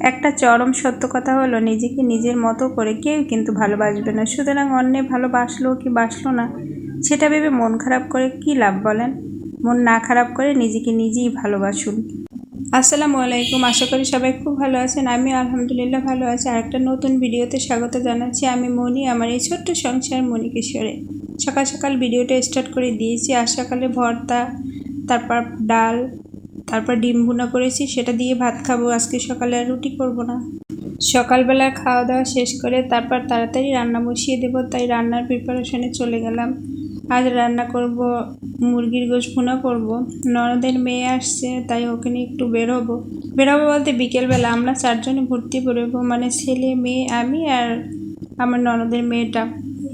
একটা চরম সত্য কথা হলো, নিজেকে নিজের মতো করে কেউ কিন্তু ভালোবাসবে না। সুতরাং অন্যে ভালোবাসলো কি বাসলো না, সেটা ভেবে মন খারাপ করে কি লাভ বলেন? মন না খারাপ করে নিজেকে নিজেই ভালোবাসুন। আসসালামু আলাইকুম, আশা করি সবাই খুব ভালো আছেন। আমি আলহামদুলিল্লাহ ভালো আছি। আর একটা নতুন ভিডিওতে স্বাগত জানাচ্ছি। আমি মনি, আমার এই ছোট্ট সংসার মনি কিশোরে সকাল সকাল ভিডিওটা স্টার্ট করে দিয়েছি। আর সকালে ভর্তা, তারপর ডাল তারপর ডিম ভুনা করেছি, সেটা দিয়ে ভাত খাব। আজকে সকালে আর রুটি করব না। সকালবেলা খাওয়া দাওয়া শেষ করে তারপর তাড়াতাড়ি রান্না বসিয়ে দেবো, তাই রান্নার প্রিপারেশনে চলে গেলাম। আজ রান্না করব, মুরগির গোশ ভুনা করব। ননদের মেয়ে আসছে, তাই ওকে নিয়ে একটু বেরোবো। বেরোবো বলতে বিকেলবেলা, আমরা চারজনে ঘুরতে বেরোবো মানে ছেলে, মেয়ে, আমি আর আমার ননদের মেয়েটা।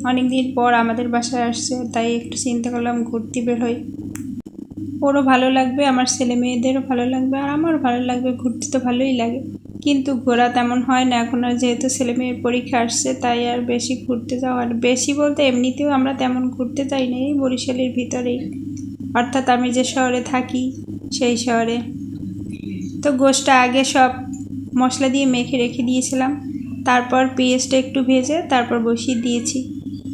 অনেক দিন পর আমাদের বাসায় আসছে, তাই একটু চিন্তা করলাম ঘুরতে বের ওরও ভালো লাগবে, আমার ছেলে মেয়েদেরও ভালো লাগবে, আর আমারও ভালো লাগবে, ঘুরতে তো ভালোই লাগে। কিন্তু ঘোরা তেমন হয় না, এখন আর যেহেতু ছেলে মেয়ের পরীক্ষা আসছে, তাই আর বেশি ঘুরতে যাওয়া, আর বেশি বলতে এমনিতেও আমরা তেমন ঘুরতে যাই না, এই বরিশালের ভিতরেই। অর্থাৎ আমি যে শহরে থাকি, সেই শহরে। তো গোষ্ঠটা আগে সব মশলা দিয়ে মেখে রেখে দিয়েছিলাম, তারপর পেঁয়াজটা একটু ভেজে তারপর বসিয়ে দিয়েছি।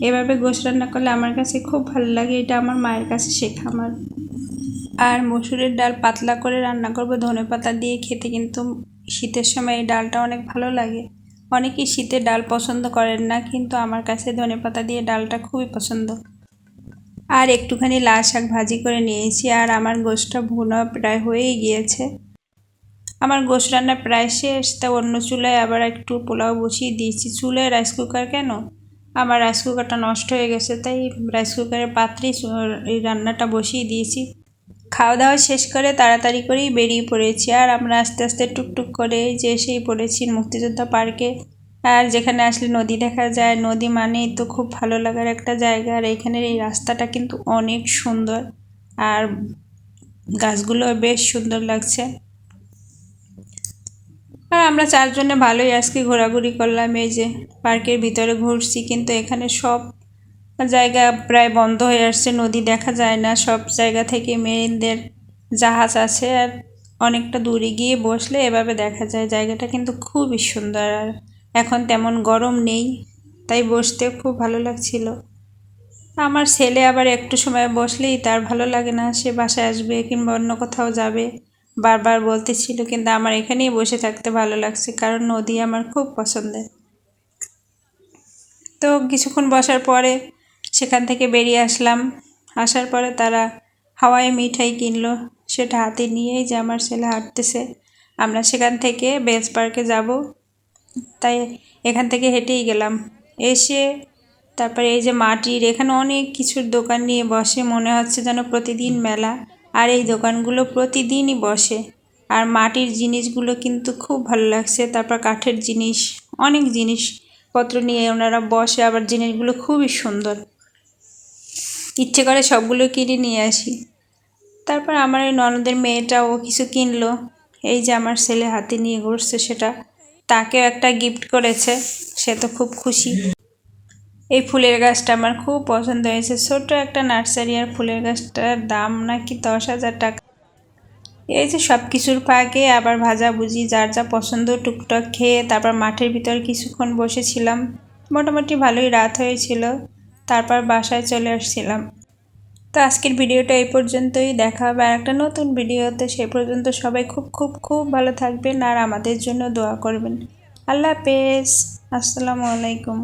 এভাবে গোশ রান্না করলে আমার কাছে খুব ভালো লাগে, এটা আমার মায়ের কাছে শেখা আমার। আর মসুরের ডাল পাতলা করে রান্না করব। ধনে পাতা দিয়ে খেতে কিন্তু শীতের সময় এই ডালটা অনেক ভালো লাগে। অনেকেই শীতের ডাল পছন্দ করেন না, কিন্তু আমার কাছে ধনে পাতা দিয়ে ডালটা খুবই পছন্দ। আর একটুখানি লাল শাক ভাজি করে নিয়েছি, আর আমার গোশটা ভুনা প্রায় হয়েই গিয়েছে। আমার গোশ রান্না প্রায় শেষ, তা অন্য চুলায় আবার একটু পোলাও বসিয়ে দিয়েছি। চুলায় রাইস কুকার কেন? আমার রাইস কুকারটা নষ্ট হয়ে গেছে, তাই রাইস কুকারের পাত্রেই রান্নাটা বসিয়ে দিয়েছি। খাওয়া দাওয়া শেষ করে তাড়াতাড়ি করেই বেরিয়ে পড়েছি। আর আমরা আস্তে আস্তে টুকটুক করে যে এসেই পড়েছি মুক্তিযোদ্ধা পার্কে। আর যেখানে আসলে নদী দেখা যায়, নদী মানেই তো খুব ভালো লাগার একটা জায়গা। আর এখানের এই রাস্তাটা কিন্তু অনেক সুন্দর। আর গাছগুলো বেশ সুন্দর লাগছে। আর আমরা চারজনে ভালোই আজকে ঘোরাঘুরি করলাম। এই যে পার্কের ভিতরে ঘুরছি, কিন্তু এখানে সব জায়গা প্রায় বন্ধ হয়ে আসছে, নদী দেখা যায় না, সব জায়গা থেকে মেয়েদের জাহাজ আছে আর অনেকটা দূরে গিয়ে বসলে এভাবে দেখা যায়। জায়গাটা কিন্তু খুবই সুন্দর আর এখন তেমন গরম নেই, তাই বসতে খুব ভালো লাগছিল। আমার ছেলে আবার একটু সময় বসলেই তার ভালো লাগে না, সে বাসায় আসবে কিংবা অন্য কোথাও যাবে। বারবার বলতেছিল, কিন্তু আমার এখানেই বসে থাকতে ভালো লাগছে, কারণ নদী আমার খুব পছন্দের। তো কিছুক্ষণ বসার পরে সেখান থেকে বেরিয়ে আসলাম। আসার পরে তারা হাওয়াই মিঠাই কিনলো। সেটা হাতে নিয়েই যে আমার ছেলে হাঁটতেছে। আমরা সেখান থেকে বেস পার্কে যাব। তাই এখান থেকে হেঁটেই গেলাম। এসে তারপরে এই যে মাটির, এখানে অনেক কিছুর দোকান নিয়ে বসে। মনে হচ্ছে যেন প্রতিদিন মেলা। আর এই দোকানগুলো প্রতিদিনই বসে। আর মাটির জিনিসগুলো কিন্তু খুব ভালো লাগছে। তারপর কাঠের জিনিস, অনেক জিনিসপত্র নিয়ে ওনারা বসে। আবার জিনিসগুলো খুবই সুন্দর। ইচ্ছে করে সবগুলো কিনে নিয়ে আসি। তারপর আমার এই ননদের মেয়েটা ও কিছু কিনলো। এই যে আমার ছেলে হাতে নিয়ে ঘুরছে সেটা। তাকেও একটা গিফট করেছে। সে তো খুব খুশি। এই ফুলের গাছটা আমার খুব পছন্দ হয়েছে। ছোট্ট একটা নার্সারি আর ফুলের গাছটার দাম নাকি দশ হাজার টাকা। এই যে সব কিছুর পাকে আবার ভাজা ভাজাভুজি যার যা পছন্দ টুকটাক খেয়ে তারপর মাঠের ভিতর কিছুক্ষণ বসেছিলাম। মোটামুটি ভালোই রাত হয়েছিল। তারপর বাসায় চলে আসছিলাম। তো আজকের ভিডিওটা এই পর্যন্তই। দেখা হবে আর একটা নতুন ভিডিওতে। সে পর্যন্ত সবাই খুব খুব খুব ভালো থাকবেন আর আমাদের জন্য দোয়া করবেন। আল্লাহ হাফেজ। আসসালামু আলাইকুম।